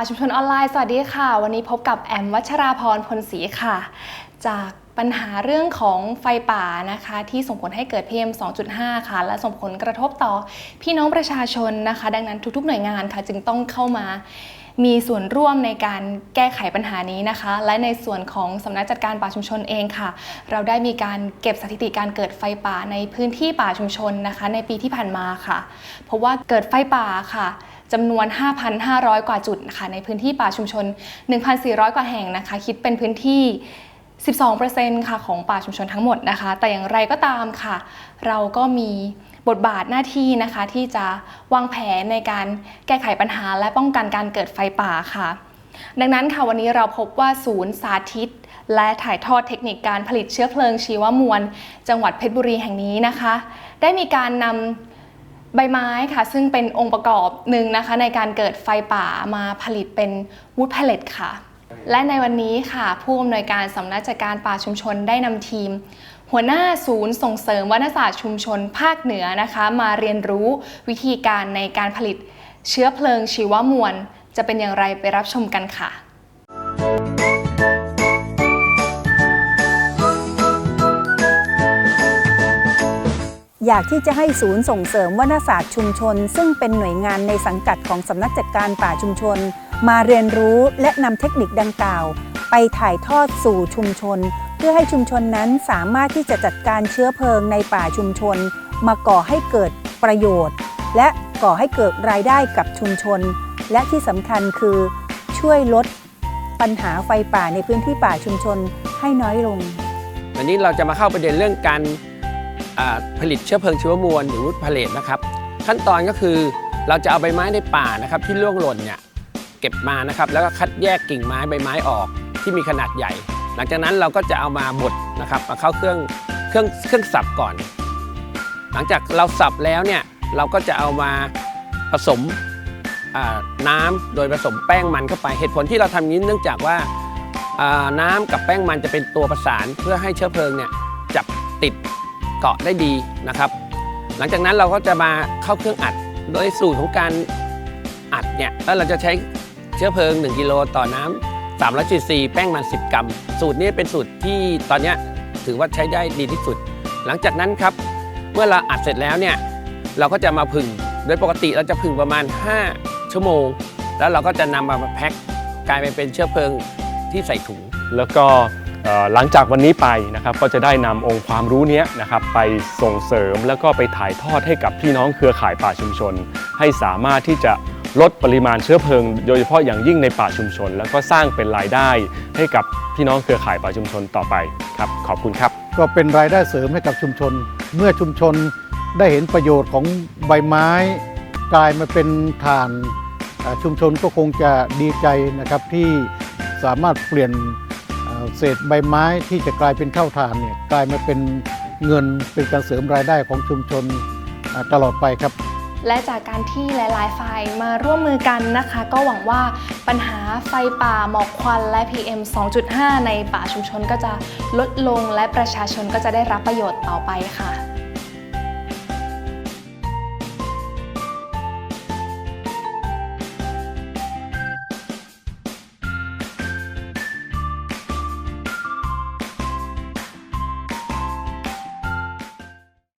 ป่าชุมชนออนไลน์สวัสดีค่ะ วันนี้พบกับแอมวัชราพรพลศรีค่ะ จากปัญหาเรื่องของไฟป่านะคะ ที่ส่งผลให้เกิด PM 2.5 ค่ะ และส่งผลกระทบต่อพี่น้องประชาชนนะคะ ดังนั้นทุกๆหน่วยงานค่ะ จึงต้องเข้ามามีส่วนร่วมในการแก้ไขปัญหานี้นะคะ และในส่วนของสำนักจัดการป่าชุมชนเองค่ะ เราได้มีการเก็บสถิติการเกิดไฟป่าในพื้นที่ป่าชุมชนนะคะ ในปีที่ผ่านมาค่ะ เพราะว่าเกิดไฟป่าค่ะ จำนวน 5,500 กว่าจุดนะคะในพื้นที่ป่าชุมชน 1,400 กว่าแห่งนะคะ คิดเป็นพื้นที่ 12%ค่ะของป่าชุมชนทั้งหมดนะคะ แต่อย่างไรก็ตามค่ะ เราก็มีบทบาทหน้าที่นะคะที่จะวางแผนในการแก้ไขปัญหาและป้องกันการเกิดไฟป่าค่ะ ดังนั้นค่ะวันนี้เราพบว่าศูนย์สาธิต และถ่ายทอดเทคนิคการผลิตเชื้อเพลิงชีวมวล จังหวัดเพชรบุรีแห่งนี้นะคะ ได้มีการนำ ใบไม้ค่ะ ซึ่งเป็นองค์ประกอบหนึ่งนะคะ ในการเกิดไฟป่ามาผลิตเป็นวูดเพลเลตค่ะ และในวันนี้ค่ะ ผู้อำนวยการสำนักจัดการป่าชุมชนได้นำทีม หัวหน้าศูนย์ส่งเสริมวัฒนศาสตร์ชุมชนภาคเหนือนะคะ มาเรียนรู้วิธีการในการผลิตเชื้อเพลิงชีวมวล จะเป็นอย่างไรไปรับชมกันค่ะ อยากที่จะให้ศูนย์ส่งเสริมวัฒนศาสตร์ชุมชน ซึ่งเป็นหน่วยงานในสังกัดของสำนักจัดการป่าชุมชน มาเรียนรู้และนำเทคนิคดังกล่าว ไปถ่ายทอดสู่ชุมชน เพื่อให้ชุมชนนั้นสามารถที่จะจัดการเชื้อเพลิงในป่าชุมชน มาก่อให้เกิดประโยชน์ และก่อให้เกิดรายได้กับชุมชน และที่สำคัญคือช่วยลดปัญหาไฟป่าในพื้นที่ป่าชุมชนให้น้อยลง วันนี้เราจะมาเข้าประเด็นเรื่องการ ผลิตเชื้อเพลิงชีวมวลหรือวุฒพาเลตนะครับ ขั้นตอนก็คือเราจะเอาใบไม้ในป่านะครับ ที่ร่วงหล่นเนี่ยเก็บมานะครับ แล้วก็คัดแยกกิ่งไม้ใบไม้ออกที่มีขนาดใหญ่ หลังจากนั้นเราก็จะเอามาบดนะครับมาเข้าเครื่องเครื่องเครื่องสับก่อน หลังจากเราสับแล้วเนี่ยเราก็จะเอามาผสมน้ำโดยผสมแป้งมันเข้าไป เหตุผลที่เราทำอย่านี้เนื่องจากว่าอ่าน้ำกับแป้งมันจะเป็นตัวประสานเพื่อให้เชื้อเพลิงเนี่ยจับติด เกาะได้ดีนะครับ หลังจากนั้นเราก็จะมาเข้าเครื่องอัด โดยสูตรของการอัดเนี่ยแล้วเราจะใช้เชื้อเพลิง 1กิโลต่อน้ำ300จุซีแป้งมัน 10 กรัม สูตรนี้เป็นสูตรที่ตอนนี้ถือว่าใช้ได้ดีที่สุด หลังจากนั้นครับ เมื่อเราอัดเสร็จแล้วเนี่ยเราก็จะมาผึ่งโดยปกติเราจะผึ่งประมาณ 5 ชั่วโมง แล้วเราก็จะนำมาแพ็คกลายเป็นเชื้อเพลิงที่ใส่ถุง แล้วก็ หลังจากวันนี้ไปนะครับก็จะได้นำองค์ความรู้เนี้ยนะครับไปส่งเสริมแล้วก็ไปถ่ายทอดให้กับพี่น้องเครือข่ายป่าชุมชน ให้สามารถที่จะลดปริมาณเชื้อเพลิง โดยเฉพาะอย่างยิ่งในป่าชุมชน แล้วก็สร้างเป็นรายได้ให้กับพี่น้องเครือข่ายป่าชุมชนต่อไปครับขอบคุณครับ ก็เป็นรายได้เสริมให้กับชุมชน เมื่อชุมชนได้เห็นประโยชน์ของใบไม้ กลายมาเป็นฐานชุมชนก็คงจะดีใจนะครับที่สามารถเปลี่ยน เศษใบไม้ที่จะกลายเป็นเท่าฐานเนี่ยกลายมาเป็นเงินเป็นการเสริมรายได้ของชุมชนตลอดไปครับ และจากการที่หลายๆ ฝ่ายมาร่วมมือกันนะคะ ก็หวังว่าปัญหาไฟป่าหมอกควันและ PM 2.5 ในป่าชุมชนก็จะลดลงและประชาชนก็จะได้รับประโยชน์ต่อไปค่ะ